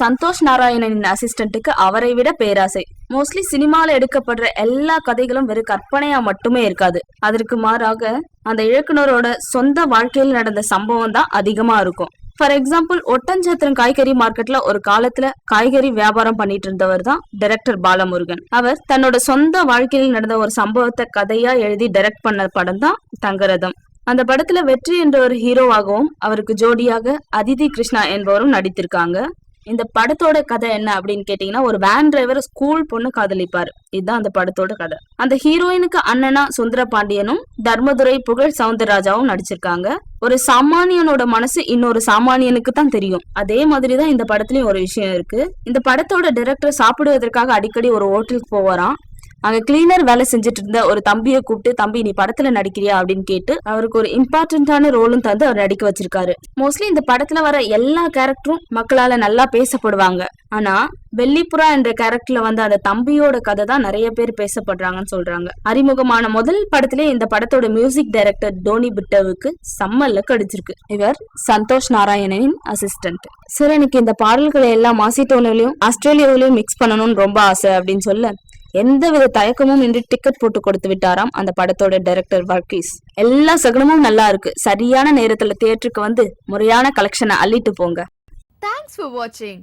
சந்தோஷ் நாராயணனின் அசிஸ்டண்ட்டுக்கு அவரை விட பேராசை. மோஸ்ட்லி சினிமால எடுக்கப்படுற எல்லா கதைகளும் வெறும் கற்பனையா மட்டுமே இருக்காது. அதற்கு மாறாக அந்த இயக்குனரோட சொந்த வாழ்க்கையில் நடந்த சம்பவம் தான் அதிகமா இருக்கும். ஃபார் எக்ஸாம்பிள் ஒட்டஞ்சத்திரம் காய்கறி மார்க்கெட்ல ஒரு காலத்துல காய்கறி வியாபாரம் பண்ணிட்டு இருந்தவர் தான் டைரக்டர் பாலமுருகன். அவர் தன்னோட சொந்த வாழ்க்கையில் நடந்த ஒரு சம்பவத்தை கதையா எழுதி டைரக்ட் பண்ண படம் தான் தங்கரதம். அந்த படத்துல வெற்றி என்ற ஒரு ஹீரோவாகவும் அவருக்கு ஜோடியாக அதிதி கிருஷ்ணா என்பவரும் நடித்திருக்காங்க. இந்த படத்தோட கதை என்ன அப்படின்னு கேட்டீங்கன்னா ஒரு வேன் டிரைவர் ஸ்கூல் பொண்ணு காதலிப்பாரு. இதுதான் அந்த படத்தோட கதை. அந்த ஹீரோயினுக்கு அண்ணனா சுந்தர பாண்டியனும் தர்மதுரை புகழ் சவுந்தரராஜாவும் நடிச்சிருக்காங்க. ஒரு சாமானியனோட மனசு இன்னொரு சாமானியனுக்கு தான் தெரியும். அதே மாதிரி தான் இந்த படத்துலயும் ஒரு விஷயம் இருக்கு. இந்த படத்தோட டைரக்டர் சாப்பிடுவதற்காக அடிக்கடி ஒரு ஹோட்டலுக்கு போவாராம். அங்க கிளீனர் வேலை செஞ்சுட்டு இருந்த ஒரு தம்பியை கூப்பிட்டு தம்பி நீ படத்துல நடிக்கிறியா? அப்படின்னு கேட்டு அவருக்கு ஒரு இம்பார்ட்டன்டான ரோலும் தந்து அவர் நடிக்க வச்சிருக்காரு. மோஸ்ட்லி இந்த படத்துல வர எல்லா கேரக்டரும் மக்களால நல்லா பேசப்படுவாங்க. ஆனா வெள்ளிப்புறா என்ற கேரக்டர்ல வந்து அந்த தம்பியோட கதை தான் நிறைய பேர் பேசப்படுறாங்கன்னு சொல்றாங்க. அறிமுகமான முதல் படத்திலே இந்த படத்தோட மியூசிக் டைரக்டர் டோனி பிட்டவுக்கு செம்ம கடிச்சிருக்கு அடிச்சிருக்கு. இவர் சந்தோஷ் நாராயணனின் அசிஸ்டன்ட் சார் எனக்கு இந்த பாடல்களை எல்லாம் மாசிட்டோனிலையும் ஆஸ்திரேலியாவிலையும் மிக்ஸ் பண்ணணும்னு ரொம்ப ஆசை அப்படின்னு சொல்ல எந்தவித தயக்கமும் இன்றி டிக்கெட் போட்டு கொடுத்து விட்டாராம் அந்த படத்தோட டைரக்டர் வர்கீஸ். எல்லா சகுனமும் நல்லா இருக்கு. சரியான நேரத்துல தியேட்டருக்கு வந்து முறையான கலெக்ஷனை அள்ளிட்டு போங்க. தேங்க்ஸ் ஃபார் வாட்சிங்